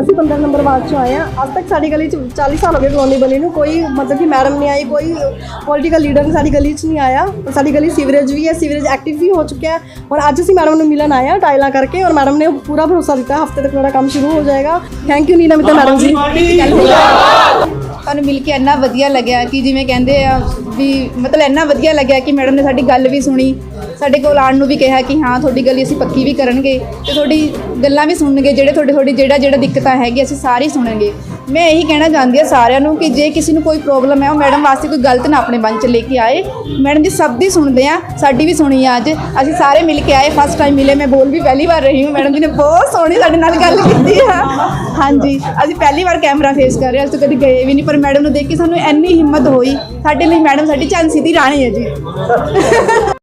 ਅਸੀਂ 15 number ward ਚੋਂ ਆਏ ਆ ਅੱਜ ਤੱਕ ਸਾਡੀ ਗਲੀ ਚ 40 ਸਾਲ ਹੋ ਗਏ ਕਲੋਨੀ ਬਣੀ ਨੂੰ। ਕੋਈ ਮਤਲਬ ਕਿ ਮੈਡਮ ਨਹੀਂ ਆਈ, ਕੋਈ ਪੋਲੀਟੀਕਲ ਲੀਡਰ ਨਹੀਂ ਸਾਡੀ ਗਲੀ ਚ ਨਹੀਂ ਆਇਆ। ਔਰ ਸਾਡੀ ਗਲੀ ਸੀਵਰੇਜ ਵੀ ਹੈ, ਸੀਵਰੇਜ ਐਕਟਿਵ ਵੀ ਹੋ ਚੁੱਕਿਆ ਹੈ। ਔਰ ਅੱਜ ਅਸੀਂ ਮੈਡਮ ਨੂੰ ਮਿਲਣ ਆਏ ਆ ਟਾਈਲਾਂ ਕਰਕੇ ਔਰ ਮੈਡਮ ਨੇ ਪੂਰਾ ਭਰੋਸਾ ਦਿੱਤਾ, ਹਫ਼ਤੇ ਤੱਕ ਮੇਰਾ ਕੰਮ ਸ਼ੁਰੂ ਹੋ ਜਾਏਗਾ। Thank you Neena Mittal madam ji. ਸਾਨੂੰ ਮਿਲ ਕੇ ਇੰਨਾ ਵਧੀਆ ਲੱਗਿਆ ਕਿ ਜਿਵੇਂ ਕਹਿੰਦੇ ਆ ਵੀ ਮਤਲਬ ਇੰਨਾ ਵਧੀਆ ਲੱਗਿਆ ਕਿ ਮੈਡਮ ਨੇ ਸਾਡੀ ਗੱਲ ਵੀ ਸੁਣੀ, ਸਾਡੇ ਕੋਲ ਆਉਣ ਨੂੰ ਵੀ ਕਿਹਾ ਕਿ ਹਾਂ, ਤੁਹਾਡੀ ਗਲੀ ਅਸੀਂ ਪੱਕੀ ਵੀ ਕਰਨਗੇ ਤੇ ਤੁਹਾਡੀ ਗੱਲਾਂ ਵੀ ਸੁਣਨਗੇ, ਜਿਹੜੇ ਤੁਹਾਡੇ, ਤੁਹਾਡੀ ਜਿਹੜਾ ਜਿਹੜਾ ਦਿੱਕਤਾਂ ਹੈਗੀ ਅਸੀਂ ਸਾਰੀ ਸੁਣਾਂਗੇ ਮੈਂ ਇਹੀ ਕਹਿਣਾ ਚਾਹੁੰਦੀ ਹਾਂ ਸਾਰਿਆਂ ਨੂੰ ਕਿ ਜੇ ਕਿਸੇ ਨੂੰ ਕੋਈ ਪ੍ਰੋਬਲਮ ਹੈ, ਉਹ ਮੈਡਮ ਵਾਸਤੇ ਕੋਈ ਗਲਤ ਨਾ ਆਪਣੇ ਮਨ 'ਚ ਲੈ ਕੇ ਆਏ। ਮੈਡਮ ਜੀ ਸਭ ਦੀ ਸੁਣਦੇ ਆ, ਸਾਡੀ ਵੀ ਸੁਣੀ ਆ ਅੱਜ। ਅਸੀਂ ਸਾਰੇ ਮਿਲ ਕੇ ਆਏ ਫਸਟ ਟਾਈਮ ਮਿਲੇ, ਮੈਂ ਬੋਲ ਵੀ ਪਹਿਲੀ ਵਾਰ ਰਹੀ ਹਾਂ, ਮੈਡਮ ਜੀ ਨੇ ਬਹੁਤ ਸੋਹਣੀ ਸਾਡੇ ਨਾਲ ਗੱਲ ਕੀਤੀ ਆ। ਹਾਂਜੀ। ਅਸੀਂ ਪਹਿਲੀ ਵਾਰ ਕੈਮਰਾ ਫੇਸ ਕਰ ਰਹੇ ਹਾਂ, ਅਸੀਂ ਤਾਂ ਕਦੀ ਗਏ ਵੀ ਨਹੀਂ, ਪਰ ਮੈਡਮ ਨੂੰ ਦੇਖ ਕੇ ਸਾਨੂੰ ਇੰਨੀ ਹਿੰਮਤ ਹੋਈ। ਸਾਡੇ ਲਈ ਮੈਡਮ ਸਾਡੀ ਝਾਂਸੀ ਦੀ ਰਾਣੀ ਹੈ ਜੀ।